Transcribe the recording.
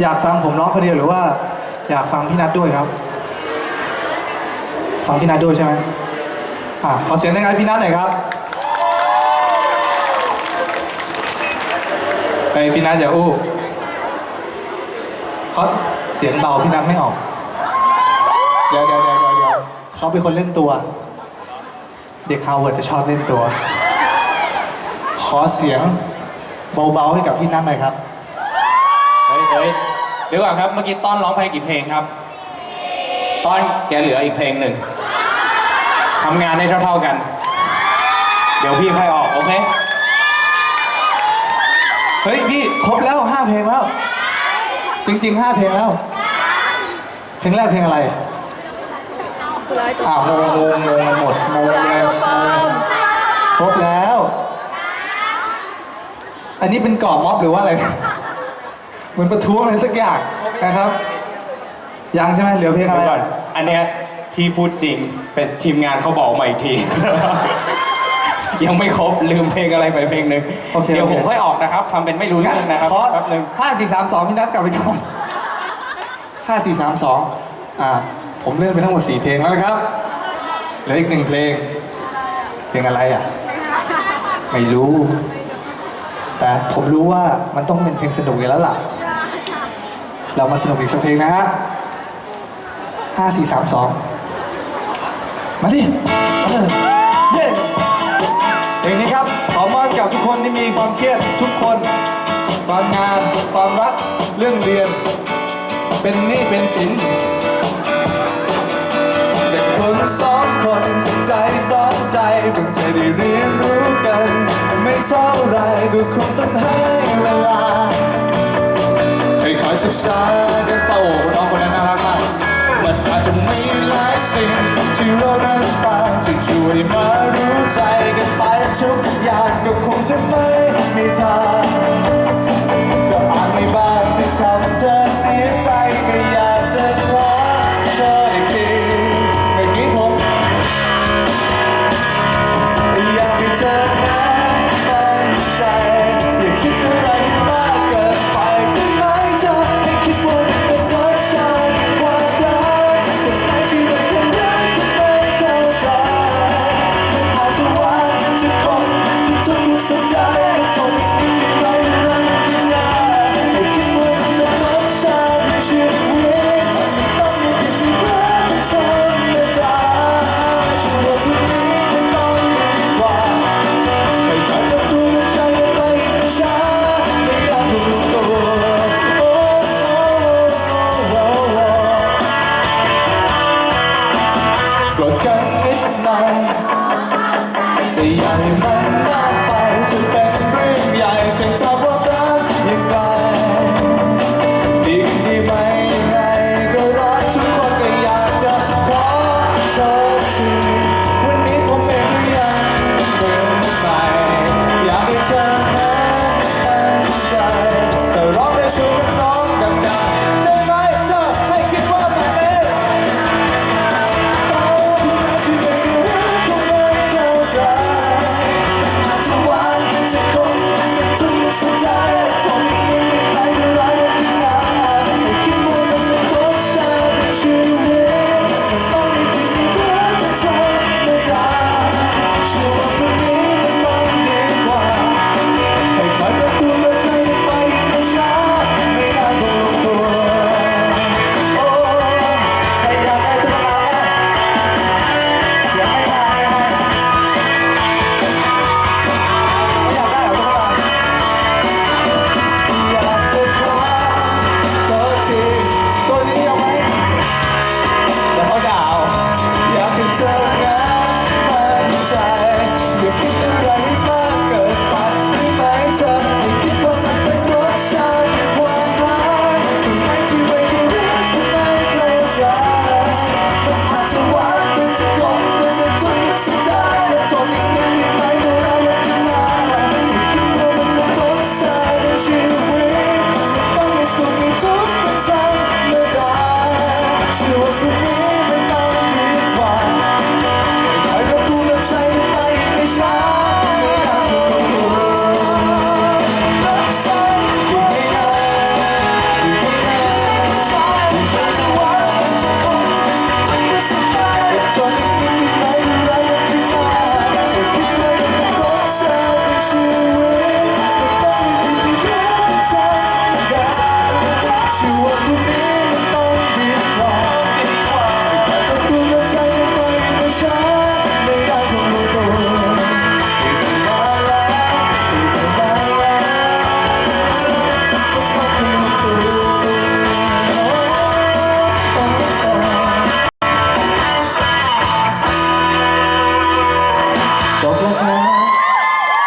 อยากฟังผมร้องคนเดียวหรือว่า อยากฟังพี่นัทด้วยครับ ฟังพี่นัทด้วยใช่ไหมอะขอเสียงในงานพี่นัทหน่อยครับไปพี่นัทอย่าอู้เขาเสียงเบาพี่นัทไม่ออก เดี๋ยวเดี๋ยวเดี๋ยวเดี๋ยวเดี๋ยวเขาเป็นคนเล่นตัว เด็กฮาวเวิร์ดจะชอบเล่นตัว ขอเสียงเบาๆให้กับพี่นัทหน่อยครับ เฮ้ยเดี๋ยวก่อนครับ เมื่อกี้ต้อนร้องเพลงกี่เพลงครับ ต้อนแกเหลืออีกเพลงหนึ่งทำงานให้เท่าๆกัน เดี๋ยวพี่ค่อยออก โอเค เฮ้ย พี่ ครบแล้วห้าเพลงแล้ว จริงๆห้าเพลงแล้ว เพลงแรกเพลงอะไรอ้าวงงงงงงกันหมดงงเลยงงครบแล้ว อันนี้เป็นกรอบม็อบหรือว่าอะไร เหมือนประท้วงอะไรสักอย่างนะครับ ยังใช่ไหมเหลือเพลงอะไรเดี๋ยวก่อนอันเนี้ยพี่พูดจริงเป็นทีมงานเขาบอกมาอีกที ยังไม่ครบลืมเพลงอะไรไปเพลงหนึ่งโอเคเดี๋ยวโอเคผมค่อยออกนะครับทำเป็นไม่รู้เรื่องนะครับขอแป๊บหนึงห้าสี่สามสองพี่นัทกลับไปก่อนห้าสี่สามสองอ่าผมเล่นไปทั้งหมดสี่เพลงแล้วนะครับเหลืออีกหนึ่งเพลง เพลงอะไรอะ ไม่รู้ แต่ผมรู้ว่ามันต้องเป็นเพลงสนุกอยู่แล้วล่ะ เรามาสนุกอีกสักเพลงนะฮะห้าสี่สามสองมาดิเออเย้เพลงนี้ครับ ขอมอบกับทุกคนที่มีความเครียดทุกคนความงานความรักเรื่องเรียน เป็นหนี้เป็นสินจากคนสองคนจิตใจสองใจเพิ่งจะได้เรียนรู้กัน ไม่เท่าไรก็คงต้อง ศึกษากันเป้าน้องคนนั้นน่ารักมากมันอาจจะมีหลายสิ่งที่เรานั้นต่างจะช่วยมารู้ใจกันไปทุกอย่างก็คงจะไม่มีทางก็อาจมีบ้างที่ทำเธอเสียใจก็อยา ทุ ให